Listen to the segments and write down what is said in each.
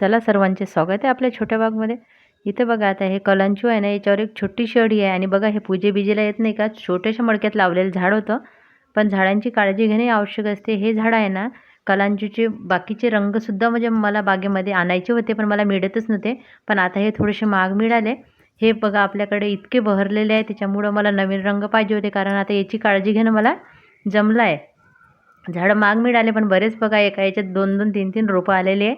चला सर्वांचे स्वागत आहे आपल्या छोट्या बागमध्ये इथं बघा आता हे कलांचू आहे ना याच्यावर एक छोटी शेडी आहे आणि बघा हे पूजे बिजेला येत नाही का? छोट्याशा मडक्यात लावलेलं झाड होतं. पण झाडांची काळजी घेणे आवश्यक असते. हे झाड आहे ना कलांजूचे बाकीचे रंगसुद्धा म्हणजे मला बागेमध्ये आणायचे होते पण मला मिळतच नव्हते. पण आता हे थोडेसे महाग मिळाले. हे बघा आपल्याकडे इतके बहरलेले आहे त्याच्यामुळं मला नवीन रंग पाहिजे होते कारण आता याची काळजी घेणं मला जमलं आहे झाडं माग मिळाले पण बरेच बघा एका याच्यात दोन दोन तीन तीन रोपं आलेली आहे.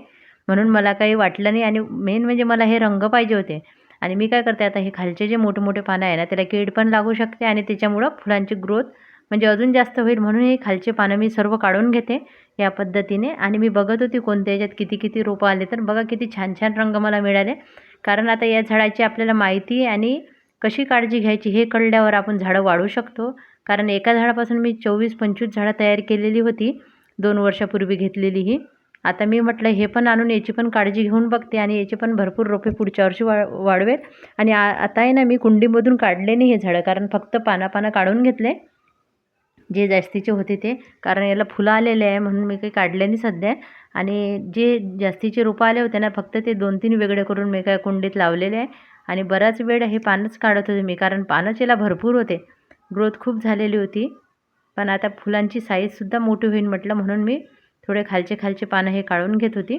म्हणून मला काही वाटलं नाही आणि मेन म्हणजे मला हे रंग पाहिजे होते. आणि मी काय करते आता हे खालचे जे मोठे मोठे पानं आहे ना त्याला कीड पण लागू शकते आणि त्याच्यामुळं फुलांची ग्रोथ म्हणजे अजून जास्त होईल म्हणून हे खालचे पानं मी सर्व काढून घेते या पद्धतीने. आणि मी बघत होती कोणत्या याच्यात किती किती रोपं आले तर बघा किती छान छान रंग मला मिळाले. कारण आता या झाडाची आपल्याला माहिती आहे आणि कशी काळजी घ्यायची हे कळल्यावर आपण झाडं वाढू शकतो. कारण एका झाडापासून मी चोवीस पंचवीस झाडं तयार केलेली होती. दोन वर्षापूर्वी घेतलेली ही. आता मी म्हटलं हे पण आणून याची पण काळजी घेऊन बघते आणि याची पण भरपूर रोपे पुढच्या वर्षी वा वाढवेल. आणि आ आता आहे ना मी कुंडीमधून काढले नाही हे झाडं कारण फक्त पानं पानं काढून घेतले. जे जास्तीचे होते ते कारण याला फुलं आलेले आहे म्हणून मी काही काढले नाही सध्या. आणि जे जास्तीचे रोपं आले होते ना फक्त ते दोन तीन वेगळे करून मी काय कुंडीत लावलेले आहे. आणि बराच वेळ हे पानच काढत होते मी कारण पानच याला भरपूर होते. ग्रोथ खूप झालेली होती. पण आता फुलांची साईजसुद्धा मोठी होईल म्हटलं म्हणून मी थोडे खालचे खालचे पानं हे काढून घेत होती.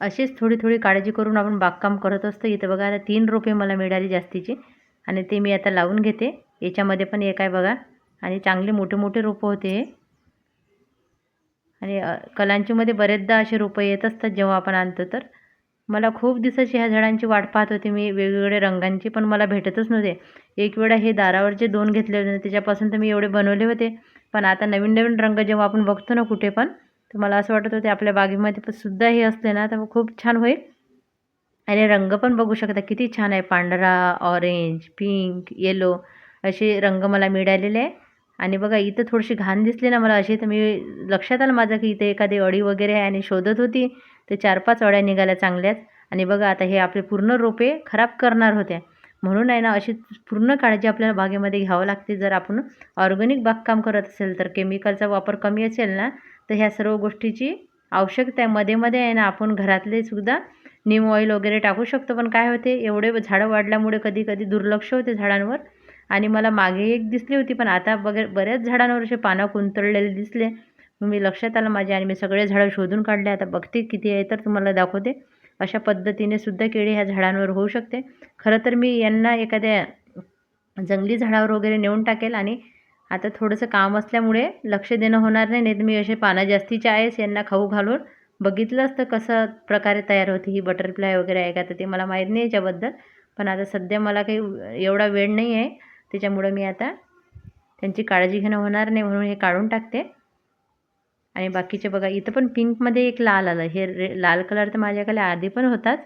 अशीच थोडी थोडी काळजी करून आपण बागकाम करत असतो. इथं बघा आता तीन रोपे मला मिळाली जास्तीची आणि ते मी आता लावून घेते. याच्यामध्ये पण एक आहे बघा आणि चांगले मोठे मोठे रोपं होते हे. आणि कलांचीमध्ये बरेचदा असे रोपं येत असतात जेव्हा आपण आणतो तर. मला खूप दिवसाची ह्या झाडांची वाट पाहत होती. मी वेगवेगळ्या रंगांची पण मला भेटतच नव्हते. एक वेळा हे दारावरचे दोन घेतले होते त्याच्यापासून तर मी एवढे बनवले होते. पण आता नवीन नवीन रंग जेव्हा आपण बघतो ना कुठे पण तर मला असं वाटत होते आपल्या बागेमध्ये पण सुद्धा हे असले ना तर खूप छान होईल. आणि रंग पण बघू शकता. किती छान आहे. पांढरा ऑरेंज पिंक येलो असे रंग मला मिळालेले आहे. आणि बघा इथं थोडीशी घाण दिसली ना मला अशी तर मी लक्षात आलं माझं की इथे एखादी अळी वगैरे आहे आणि शोधत होती. ते चार पाच अळ्या निघाल्या चांगल्याच. आणि बघा आता हे आपले पूर्ण रोपे खराब करणार होते म्हणून आहे ना अशी पूर्ण काळजी आपल्याला बागेमध्ये घ्यावं लागते. जर आपण ऑर्गॅनिक बागकाम करत असेल तर केमिकलचा वापर कमी असेल ना तर ह्या सर्व गोष्टीची आवश्यकता आहे. मध्ये मध्ये आहे ना आपण घरातले सुद्धा नीम ऑइल वगैरे टाकू शकतो. पण काय होते एवढे झाडं वाढल्यामुळे कधी कधी दुर्लक्ष होते झाडांवर. आणि मला मागे एक दिसली होती पण आता बघ बऱ्याच झाडांवर असे पानं कुंतळलेले दिसले. मग मी लक्षात आलं माझ्या आणि मी सगळे झाडं शोधून काढले. आता बघते किती आहे तर तुम्हाला दाखवते. अशा पद्धतीने सुद्धा केळी ह्या झाडांवर होऊ शकते. खरं तर मी यांना एखाद्या जंगली झाडावर वगैरे नेऊन टाकेल आणि आता थोडंसं काम असल्यामुळे लक्ष देणं होणार नाही. नाही तर मी असे पानं जास्तीचे आहेस यांना खाऊ घालून बघितलं असतं कसं प्रकारे तयार होती ही बटरफ्लाय वगैरे आहे का तर ते मला माहीत नाही याच्याबद्दल. पण आता सध्या मला काही एवढा वेळ नाही आहे. त्याच्यामुळं मी आता त्यांची काळजी घेणं होणार नाही म्हणून हे काढून टाकते. आणि बाकीचे बघा इथं पण पिंकमध्ये एक लाल आलं. हे रे लाल कलर तर माझ्याकडे आधी पण होताच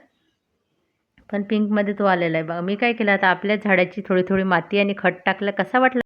पण पिंकमध्ये तो आलेला आहे. बघा मी काय केलं आता आपल्याच झाडाची थोडी थोडी माती आणि खत टाकलं. कसा वाटला